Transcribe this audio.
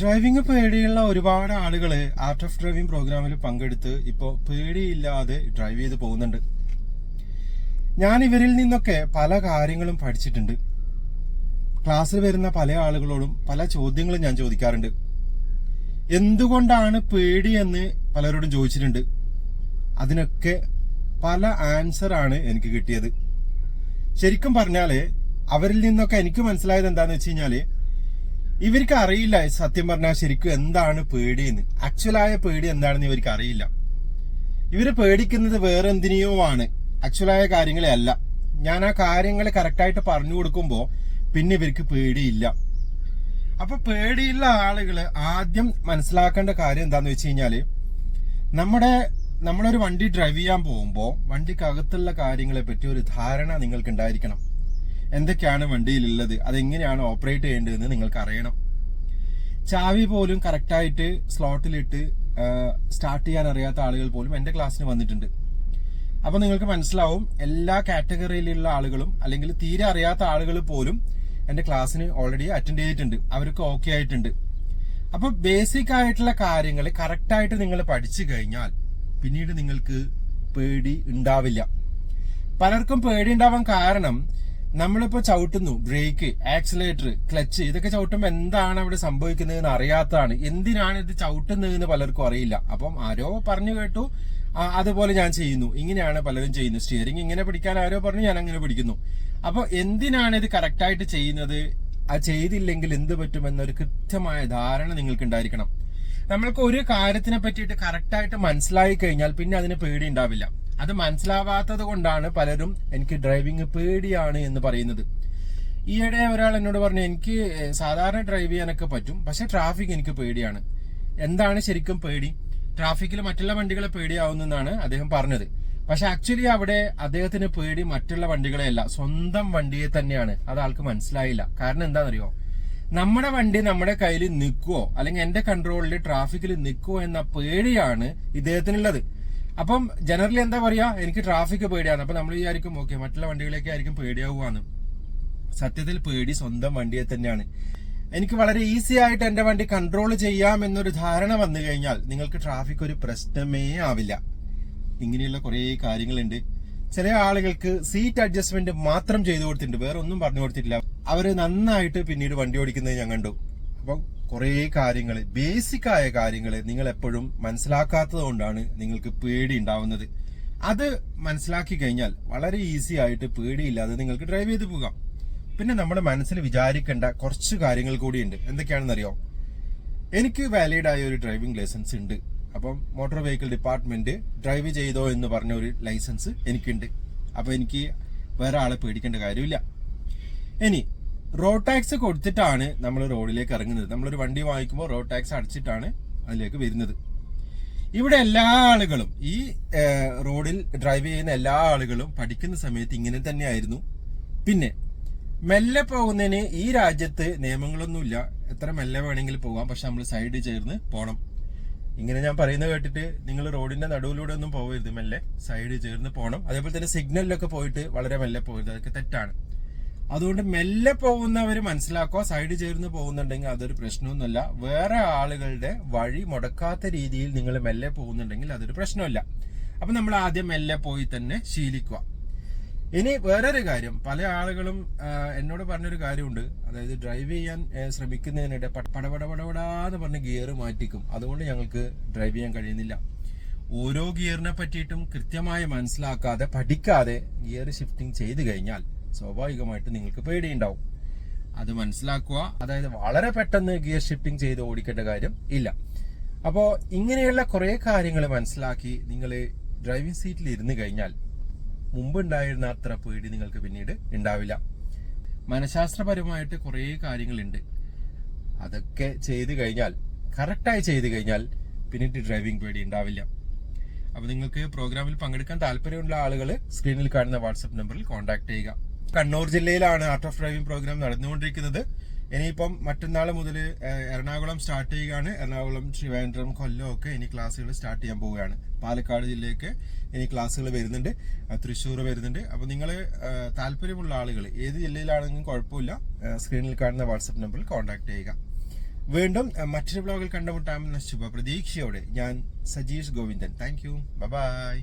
Driving പേടിയുള്ള ഒരുപാട് ആളുകൾ ആർട്ട് ഓഫ് ഡ്രൈവിംഗ് പ്രോഗ്രാമിൽ പങ്കെടുത്ത് ഇപ്പോൾ പേടിയില്ലാതെ ഡ്രൈവ് ചെയ്ത് പോകുന്നുണ്ട്. ഞാൻ ഇവരിൽ നിന്നൊക്കെ പല കാര്യങ്ങളും പഠിച്ചിട്ടുണ്ട്. ക്ലാസ്സിൽ വരുന്ന പല ആളുകളോടും പല ചോദ്യങ്ങളും ഞാൻ ചോദിക്കാറുണ്ട്. എന്തുകൊണ്ടാണ് പേടി എന്ന് പലരോടും ചോദിച്ചിട്ടുണ്ട്. അതിനൊക്കെ പല ആൻസർ ആണ് എനിക്ക് കിട്ടിയത്. ശരിക്കും പറഞ്ഞാൽ അവരിൽ നിന്നൊക്കെ എനിക്ക് മനസ്സിലായത് എന്താന്ന് വെച്ച് കഴിഞ്ഞാൽ ഇവർക്ക് അറിയില്ല സത്യം പറഞ്ഞാൽ ശരിക്കും എന്താണ് പേടിയെന്ന്. ആക്ച്വലായ പേടി എന്താണെന്ന് ഇവർക്ക് അറിയില്ല. ഇവർ പേടിക്കുന്നത് വേറെ എന്തിനെയോ ആണ് ആക്ച്വലായ കാര്യങ്ങളെ അല്ല. ഞാൻ ആ കാര്യങ്ങൾ കറക്റ്റായിട്ട് പറഞ്ഞു കൊടുക്കുമ്പോൾ പിന്നെ ഇവർക്ക് പേടിയില്ല. അപ്പൊ പേടിയുള്ള ആളുകൾ ആദ്യം മനസ്സിലാക്കേണ്ട കാര്യം എന്താന്ന് വെച്ച് കഴിഞ്ഞാൽ നമ്മുടെ നമ്മളൊരു വണ്ടി ഡ്രൈവ് ചെയ്യാൻ പോകുമ്പോൾ വണ്ടിക്കകത്തുള്ള കാര്യങ്ങളെ പറ്റി ഒരു ധാരണ നിങ്ങൾക്ക് ഉണ്ടായിരിക്കണം എന്തൊക്കെയാണ് വണ്ടിയിലുള്ളത്? അതെങ്ങനെയാണ് ഓപ്പറേറ്റ് ചെയ്യേണ്ടതെന്ന് നിങ്ങൾക്ക് അറിയണം. ചാവി പോലും കറക്റ്റായിട്ട് സ്ലോട്ടിലിട്ട് സ്റ്റാർട്ട് ചെയ്യാൻ അറിയാത്ത ആളുകൾ പോലും എന്റെ ക്ലാസ്സിന് വന്നിട്ടുണ്ട്. അപ്പോൾ നിങ്ങൾക്ക് മനസ്സിലാവും എല്ലാ കാറ്റഗറിയിലുള്ള ആളുകളും അല്ലെങ്കിൽ തീരെ അറിയാത്ത ആളുകൾ പോലും എന്റെ ക്ലാസ്സിന് ഓൾറെഡി അറ്റൻഡ് ചെയ്തിട്ടുണ്ട്. അവർക്ക് ഓക്കെ ആയിട്ടുണ്ട്. അപ്പോൾ ബേസിക് ആയിട്ടുള്ള കാര്യങ്ങൾ കറക്റ്റായിട്ട് നിങ്ങൾ പഠിച്ചു കഴിഞ്ഞാൽ പിന്നീട് നിങ്ങൾക്ക് പേടി ഉണ്ടാവില്ല. പലർക്കും പേടി ഉണ്ടാവാൻ കാരണം നമ്മളിപ്പോ ചവിട്ടുന്നു. ബ്രേക്ക് ആക്സിലേറ്റർ ക്ലച്ച് ഇതൊക്കെ ചവിട്ടുമ്പോൾ എന്താണ് അവിടെ സംഭവിക്കുന്നതെന്ന് അറിയാത്തതാണ്. എന്തിനാണ് ഇത് ചവിട്ടുന്നതെന്ന് പലർക്കും അറിയില്ല. അപ്പം ആരോ പറഞ്ഞു കേട്ടു. അതുപോലെ ഞാൻ ചെയ്യുന്നു. ഇങ്ങനെയാണ് പലരും ചെയ്യുന്നത്. സ്റ്റിയറിംഗ് ഇങ്ങനെ പിടിക്കാൻ ആരോ പറഞ്ഞു ഞാൻ അങ്ങനെ പിടിക്കുന്നു. അപ്പൊ എന്തിനാണ് ഇത് കറക്റ്റായിട്ട് ചെയ്യുന്നത്? ആ ചെയ്തില്ലെങ്കിൽ എന്ത് പറ്റുമെന്നൊരു കൃത്യമായ ധാരണ നിങ്ങൾക്ക് ഉണ്ടായിരിക്കണം നമ്മൾക്ക് ഒരു കാര്യത്തിനെ പറ്റിയിട്ട് കറക്റ്റായിട്ട് മനസ്സിലായി കഴിഞ്ഞാൽ പിന്നെ അതിന് പേടി ഉണ്ടാവില്ല. അത് മനസ്സിലാവാത്തത് കൊണ്ടാണ് പലരും എനിക്ക് ഡ്രൈവിംഗ് പേടിയാണ് എന്ന് പറയുന്നത്. ഈയിടെ ഒരാൾ എന്നോട് പറഞ്ഞു എനിക്ക് സാധാരണ ഡ്രൈവ് ചെയ്യാനൊക്കെ പറ്റും പക്ഷെ ട്രാഫിക് എനിക്ക് പേടിയാണ്. എന്താണ് ശരിക്കും പേടി? ട്രാഫിക്കിൽ മറ്റുള്ള വണ്ടികളെ പേടിയാവുന്നെന്നാണ് അദ്ദേഹം പറഞ്ഞത്. പക്ഷെ ആക്ച്വലി അവിടെ അദ്ദേഹത്തിന് പേടി മറ്റുള്ള വണ്ടികളെയല്ല സ്വന്തം വണ്ടിയെ തന്നെയാണ്. അത് ആൾക്ക് മനസ്സിലായില്ല. കാരണം എന്താണെന്നറിയോ? നമ്മുടെ വണ്ടി നമ്മുടെ കയ്യിൽ നിൽക്കുവോ അല്ലെങ്കിൽ എന്റെ കൺട്രോളിൽ ട്രാഫിക്കിൽ നിൽക്കുവോ എന്ന പേടിയാണ് ഇദ്ദേഹത്തിനുള്ളത്. അപ്പം ജനറലി എന്താ പറയാ എനിക്ക് ട്രാഫിക് പേടിയാണ്. അപ്പൊ നമ്മൾ വിചാരിക്കും ഓക്കെ മറ്റുള്ള വണ്ടികളൊക്കെ ആയിരിക്കും പേടിയാവുകയാണ്. സത്യത്തിൽ പേടി സ്വന്തം വണ്ടിയെ തന്നെയാണ്. എനിക്ക് വളരെ ഈസി ആയിട്ട് എന്റെ വണ്ടി കൺട്രോൾ ചെയ്യാം എന്നൊരു ധാരണ വന്നു കഴിഞ്ഞാൽ നിങ്ങൾക്ക് ട്രാഫിക് ഒരു പ്രശ്നമേ ആവില്ല. ഇങ്ങനെയുള്ള കുറേ കാര്യങ്ങളുണ്ട്. ചില ആളുകൾക്ക് സീറ്റ് അഡ്ജസ്റ്റ്മെന്റ് മാത്രം ചെയ്തു കൊടുത്തിട്ടുണ്ട്. വേറെ ഒന്നും പറഞ്ഞു കൊടുത്തിട്ടില്ല. അവർ നന്നായിട്ട് പിന്നീട് വണ്ടി ഓടിക്കുന്നത് ഞാൻ കണ്ടു. അപ്പം കുറേ കാര്യങ്ങൾ ബേസിക് ആയ കാര്യങ്ങൾ നിങ്ങൾ എപ്പോഴും മനസ്സിലാക്കാത്തത് കൊണ്ടാണ് നിങ്ങൾക്ക് പേടി ഉണ്ടാവുന്നത്. അത് മനസ്സിലാക്കി കഴിഞ്ഞാൽ വളരെ ഈസി ആയിട്ട് പേടിയില്ലാതെ നിങ്ങൾക്ക് ഡ്രൈവ് ചെയ്ത് പോകാം. പിന്നെ നമ്മുടെ മനസ്സിൽ വിചാരിക്കേണ്ട കുറച്ച് കാര്യങ്ങൾ കൂടിയുണ്ട്. എന്തൊക്കെയാണെന്നറിയോ? എനിക്ക് വാലിഡ് ആയ ഒരു ഡ്രൈവിംഗ് ലൈസൻസ് ഉണ്ട്. അപ്പം മോട്ടോർ വെഹിക്കിൾ ഡിപ്പാർട്ട്മെന്റ് ഡ്രൈവ് ചെയ്തോ എന്ന് പറഞ്ഞ ഒരു ലൈസൻസ് എനിക്കുണ്ട്. അപ്പൊ എനിക്ക് വേറെ ആളെ പേടിക്കേണ്ട കാര്യമില്ല. ഇനി റോഡ് ടാക്സ് കൊടുത്തിട്ടാണ് നമ്മൾ റോഡിലേക്ക് ഇറങ്ങുന്നത്. നമ്മളൊരു വണ്ടി വാങ്ങിക്കുമ്പോൾ റോഡ് ടാക്സ് അടച്ചിട്ടാണ് അതിലേക്ക് വരുന്നത്. ഇവിടെ എല്ലാ ആളുകളും ഈ റോഡിൽ ഡ്രൈവ് ചെയ്യുന്ന എല്ലാ ആളുകളും പഠിക്കുന്ന സമയത്ത് ഇങ്ങനെ തന്നെയായിരുന്നു. പിന്നെ മെല്ലെ പോകുന്നതിന് ഈ രാജ്യത്ത് നിയമങ്ങളൊന്നുമില്ല. എത്ര മെല്ലെ വേണമെങ്കിലും പോകാം. പക്ഷെ നമ്മൾ സൈഡ് ചേർന്ന് പോകണം ഇങ്ങനെ ഞാൻ പറയുന്നത് കേട്ടിട്ട് നിങ്ങൾ റോഡിന്റെ നടുവിലൂടെ ഒന്നും പോകരുത്. മെല്ലെ സൈഡ് ചേർന്ന് പോകണം അതേപോലെ തന്നെ സിഗ്നലിലൊക്കെ പോയിട്ട് വളരെ മെല്ലെ പോകരുത്. അതൊക്കെ തെറ്റാണ്. അതുകൊണ്ട് മെല്ലെ പോകുന്നവർ മനസ്സിലാക്കുക സൈഡ് ചേർന്ന് പോകുന്നുണ്ടെങ്കിൽ അതൊരു പ്രശ്നമൊന്നുമല്ല. വേറെ ആളുകളുടെ വഴി മുടക്കാത്ത രീതിയിൽ നിങ്ങൾ മെല്ലെ പോകുന്നുണ്ടെങ്കിൽ അതൊരു പ്രശ്നമല്ല. അപ്പൊ നമ്മൾ ആദ്യം മെല്ലെ പോയി തന്നെ ശീലിക്കുക. ഇനി വേറൊരു കാര്യം. പല ആളുകളും എന്നോട് പറഞ്ഞൊരു കാര്യമുണ്ട്. അതായത് ഡ്രൈവ് ചെയ്യാൻ ശ്രമിക്കുന്നതിനിടെ പടപടപടപടാന്ന് പറഞ്ഞ് ഗിയർ മാറ്റിക്കും. അതുകൊണ്ട് ഞങ്ങൾക്ക് ഡ്രൈവ് ചെയ്യാൻ കഴിയുന്നില്ല. ഓരോ ഗിയറിനെ പറ്റിയിട്ടും കൃത്യമായി മനസ്സിലാക്കാതെ പഠിക്കാതെ ഗിയർ ഷിഫ്റ്റിംഗ് ചെയ്തു കഴിഞ്ഞാൽ സ്വാഭാവികമായിട്ട് നിങ്ങൾക്ക് പേടിയുണ്ടാവും. അത് മനസ്സിലാക്കുക. അതായത് വളരെ പെട്ടെന്ന് ഗിയർ ഷിഫ്റ്റിംഗ് ചെയ്ത് ഓടിക്കേണ്ട കാര്യം ഇല്ല. അപ്പോൾ ഇങ്ങനെയുള്ള കുറേ കാര്യങ്ങൾ മനസ്സിലാക്കി നിങ്ങൾ ഡ്രൈവിംഗ് സീറ്റിൽ ഇരുന്ന് കഴിഞ്ഞാൽ മുമ്പ് ഉണ്ടായിരുന്ന അത്ര പേടി നിങ്ങൾക്ക് പിന്നീട് ഉണ്ടാവില്ല. മനഃശാസ്ത്രപരമായിട്ട് കുറേ കാര്യങ്ങളുണ്ട്. അതൊക്കെ ചെയ്തു കഴിഞ്ഞാൽ കറക്റ്റായി ചെയ്തു കഴിഞ്ഞാൽ പിന്നീട് ഡ്രൈവിംഗ് പേടി ഉണ്ടാവില്ല. അപ്പോൾ നിങ്ങൾക്ക് പ്രോഗ്രാമിൽ പങ്കെടുക്കാൻ താല്പര്യമുള്ള ആളുകൾ സ്ക്രീനിൽ കാണുന്ന വാട്സപ്പ് നമ്പറിൽ കോൺടാക്ട് ചെയ്യുക. കണ്ണൂർ ജില്ലയിലാണ് ആർട്ട് ഓഫ് ഡ്രൈവിംഗ് പ്രോഗ്രാം നടന്നുകൊണ്ടിരിക്കുന്നത്. ഇനിയിപ്പം മറ്റന്നാൾ മുതൽ എറണാകുളം സ്റ്റാർട്ട് ചെയ്യുകയാണ്. എറണാകുളം ട്രിവാൻഡ്രം കൊല്ലം ഒക്കെ ഇനി ക്ലാസ്സുകൾ സ്റ്റാർട്ട് ചെയ്യാൻ പോവുകയാണ്. പാലക്കാട് ജില്ലയൊക്കെ ഇനി ക്ലാസ്സുകൾ വരുന്നുണ്ട്. തൃശ്ശൂർ വരുന്നുണ്ട്. അപ്പോൾ നിങ്ങൾ താല്പര്യമുള്ള ആളുകൾ ഏത് ജില്ലയിലാണെങ്കിലും കുഴപ്പമില്ല സ്ക്രീനിൽ കാണുന്ന വാട്സപ്പ് നമ്പറിൽ കോൺടാക്ട് ചെയ്യുക. വീണ്ടും മറ്റൊരു ബ്ലോഗിൽ കണ്ടുമുട്ടാമെന്ന ശുഭ പ്രതീക്ഷയോടെ ഞാൻ Sajeesh Govindan. Thank you bye